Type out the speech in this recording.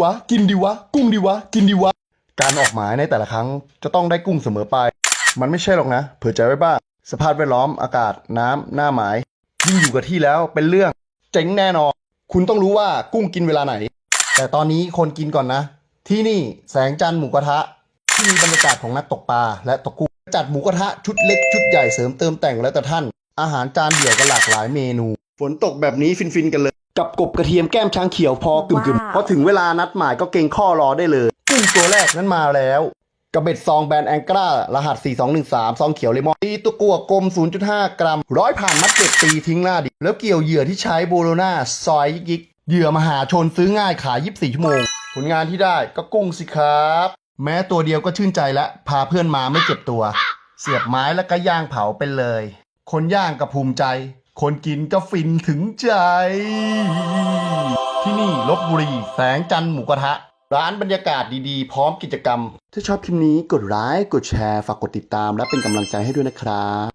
วะ กินดีวะ กุ้งดีวะ กินดีวะ การออกหมายในแต่ละครั้งจะต้องได้กุ้งเสมอไป มันไม่ใช่หรอกนะ เผื่อใจไว้บ้าง สภาพแวดล้อม อากาศ น้ำ หน้าหมาย ยิ่งอยู่กับที่แล้วเป็นเรื่อง เจ๋งแน่นอน คุณต้องรู้ว่ากุ้งกินเวลาไหน แต่ตอนนี้คนกินก่อนนะ ที่นี่แสงจันทร์หมูกระทะ ที่มีบรรยากาศของนักตกปลาและตกกุ้ง จัดหมูกระทะชุดเล็กชุดใหญ่เสริมเติมแต่งแล้วแต่ท่าน อาหารจานเดี่ยวกันหลากหลายเมนู ฝนตกแบบนี้ฟินๆกันเลย กับกบกระเทียมแก้มช้างเขียวพอกึ่มว้าวๆพอถึงเวลานัดหมายก็เก่งข้อรอได้เลยกุ้งตัวแรกนั้นมาแล้วกระเบ็ดซองแบรนด์แองกรารหัส 4213 ซองเขียวเลมอนตีตัวกัวกลม 0.5 กรัม ร้อยผ่านมัดเก็บตีทิ้งหน้าดิบแล้วเกี่ยวเหยื่อที่ใช้โบโลนาซอยยิกๆเหยื่อมหาชนซื้อง่ายขาย 24 ชั่วโมง ผลงานที่ได้ก็กุ้งสิครับ แม้ตัวเดียวก็ชื่นใจแล้วพาเพื่อนมาไม่เจ็บตัว เสียบไม้แล้วก็ย่างเผาไปเลย คนย่างก็ภูมิใจ คนกินก็ฟินถึงใจ ที่นี่ลบบุรี แสงจันทร์หมูกระทะ ร้านบรรยากาศดีๆ พร้อมกิจกรรม ถ้าชอบคลิปนี้กดไลค์กดแชร์ ฝากกดติดตามและเป็นกำลังใจให้ด้วยนะครับ